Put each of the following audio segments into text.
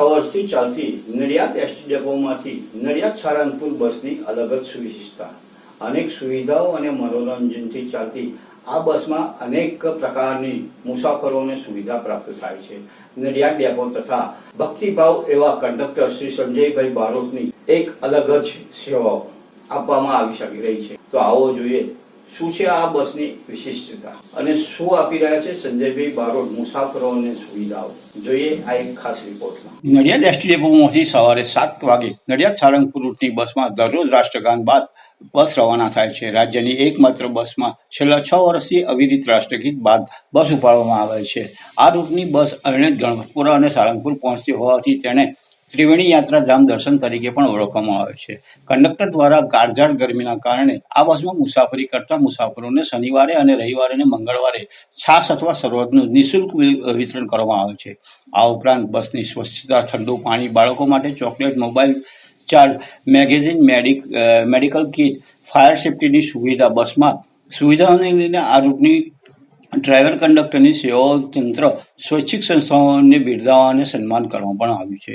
વર્ષથી ચાલતી નડિયાદ એસટી ડેપોમાંથી નડિયાદ સારંગપુર બસની અલગ જ સુવિશિષ્ટતા. અનેક સુવિધાઓ અને મનોરંજનથી ચાલતી આ બસમાં અનેક પ્રકારની મુસાફરોને સુવિધા પ્રાપ્ત થાય છે. નડિયાદ ડેપો તથા ભક્તિભાવ એવા કંડક્ટર શ્રી સંજયભાઈ બારોટની એક અલગ જ સેવાઓ આપવામાં આવી શકી રહી છે. તો આવો જોઈએ શું છે આ બસની વિશિષ્ટતા? અને શું આપી રહ્યા છે સંજયભાઈ બારોટ, મુસાફરોને સુવિધાઓ? જોઈએ આ એક ખાસ રિપોર્ટમાં. નડિયાદ એસટી ડેપોમાંથી સવારે સાત વાગે નડિયાદ સાળંગપુર રૂટની બસમાં દરરોજ રાષ્ટ્રગાન બાદ બસ રવાના થાય છે. રાજ્યની એકમાત્ર બસમાં છેલ્લા છ વર્ષથી અવિરિત રાષ્ટ્રગીત બાદ બસ ઉપાડવામાં આવે છે. આ રૂટની બસ અરણ્ય ગણપતપુરા અને સાળંગપુર પહોંચતી હોવાથી તેને ત્રિવેણી યાત્રા ધામ દર્શન તરીકે પણ ઓળખવામાં આવે છે. કંડક્ટર દ્વારા કાળઝાળ ગરમીના કારણે આ બસમાં મુસાફરી કરતા મુસાફરોને શનિવારે અને રવિવારે અને મંગળવારે છાશ અથવા શરૂઆતનું નિઃશુલ્ક વિતરણ કરવામાં આવે છે. આ ઉપરાંત બસની સ્વચ્છતા, ઠંડુ પાણી, બાળકો માટે chocolate, mobile charge, magazine, medic medical kit, fire સેફટીની સુવિધા બસમાં સુવિધાઓને લઈને આ રૂટની ડ્રાઈવર કંડક્ટરની સેવાઓ તંત્ર સ્વૈચ્છિક સંસ્થાઓને બિરદાવવા અને સન્માન કરવામાં પણ આવ્યું છે.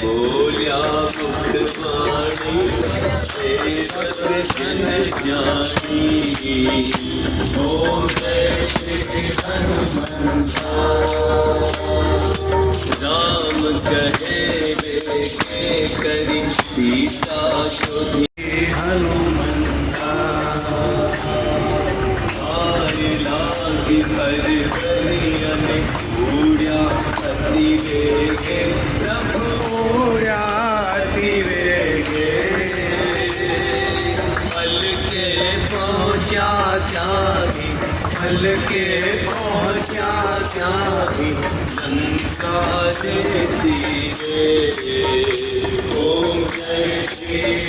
બોલ્યા મુખવાણી જ્ઞાની ઓમ જય શ્રી રામ કહે કરી સીતા શોધી લાગી હરી હરી અને ઉડ્યા અતિ વેગે પ્રભુ વેગે હલકે પહોંચ્યા ત્યાંથી હલકે પહોંચ્યા ત્યાંથી સંસારે દીવે ઓમ જય શ્રી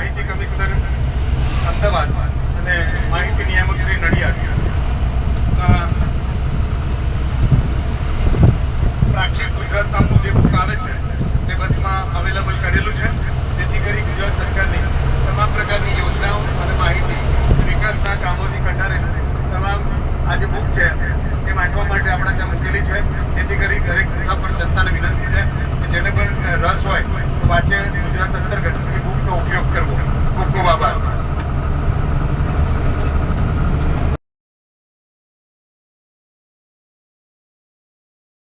માહિતી કમિશનર અમદાવાદ અને માહિતી નિયામક શ્રી નડિયાદ પ્રાચીન ગુજરાત નામનું જે બુક આવે છે, તે બસમાં અવેલેબલ કરેલું છે. જેથી કરી ગુજરાત સરકારની તમામ પ્રકારની યોજનાઓ અને માહિતી વિકાસના કામોથી કંડારે તમામ આ જે બુક છે, એ વાંચવા માટે આપણા ત્યાં મૂકેલી છે. જેથી કરી દરેક મુસાફર જનતાને વિનંતી છે કે જેને પણ રસ હોય તો વાંચે ગુજરાત અંતર્ગત. ઉપયોગ કરવો. ખૂબ